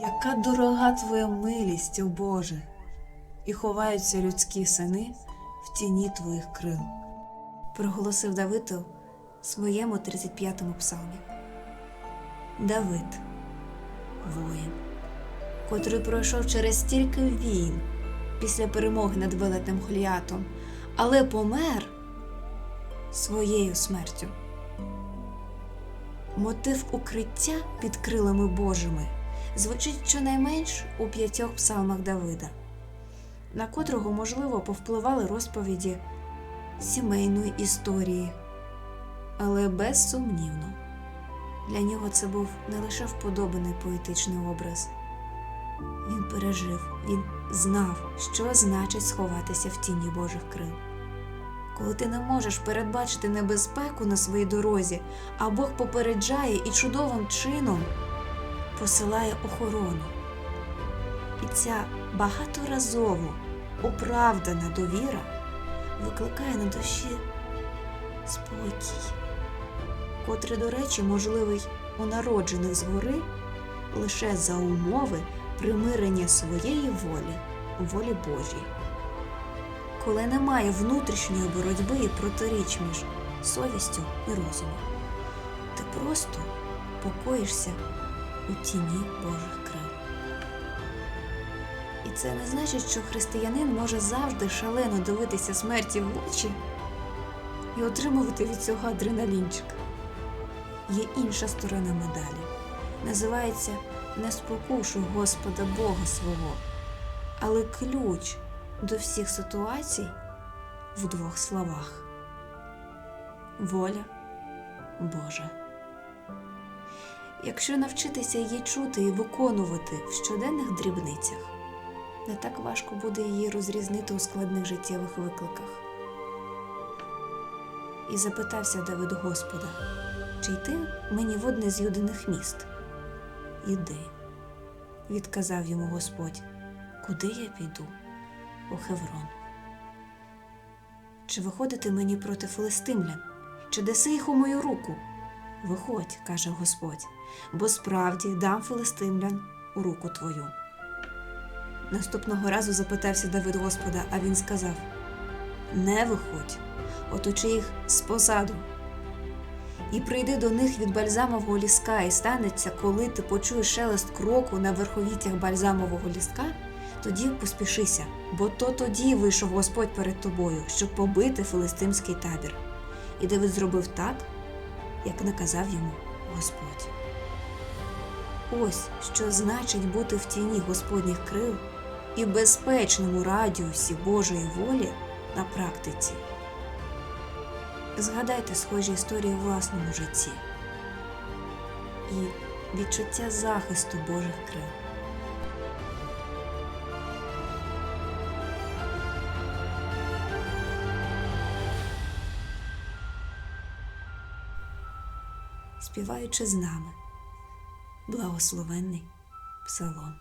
Яка дорога твоя милість, о Боже, і ховаються людські сини в тіні твоїх крил, проголосив Давид у своєму 35-му псалмі. Давид, воїн, котрий пройшов через стільки війн після перемоги над велетним Голіатом, але помер своєю смертю. Мотив укриття під крилами Божими звучить щонайменш у п'ятьох псалмах Давида, на котрого, можливо, повпливали розповіді сімейної історії, але безсумнівно. Для нього це був не лише вподобаний поетичний образ. Він пережив, він знав, що значить сховатися в тіні Божих крил. Коли ти не можеш передбачити небезпеку на своїй дорозі, а Бог попереджає і чудовим чином посилає охорону. І ця багаторазово оправдана довіра викликає на душі спокій, котрий, до речі, можливий у народжених згори лише за умови примирення своєї волі у волі Божій. Коли немає внутрішньої боротьби і протиріч між совістю і розумом, ти просто покоїшся у тіні Божих крил. І це не значить, що християнин може завжди шалено дивитися смерті в очі і отримувати від цього адреналінчик. Є інша сторона медалі. Називається не спокушу Господа Бога свого, але ключ до всіх ситуацій в двох словах. Воля Божа. Якщо навчитися її чути і виконувати в щоденних дрібницях, не так важко буде її розрізнити у складних життєвих викликах. І запитався Давид Господа, чи йти мені в одне з юдиних міст? Іди, відказав йому Господь, куди я піду? У Хеврон. Чи виходити мені проти филистимлян? Чи даси їх у мою руку? Виходь, каже Господь, бо справді дам филистимлян у руку твою. Наступного разу запитався Давид Господа, а він сказав: Не виходь, оточи їх з позаду. І прийди до них від бальзамового ліска, і станеться, коли ти почуєш шелест кроку на верховіттях бальзамового ліска, тоді поспішися, бо то тоді вийшов Господь перед тобою, щоб побити филистимський табір. І Давид зробив так, як наказав йому Господь. Ось що значить бути в тіні Господніх крил і в безпечному радіусі Божої волі на практиці. Згадайте схожі історії у власному житті і відчуття захисту Божих крил. Співаючи з нами, благословенний псалом.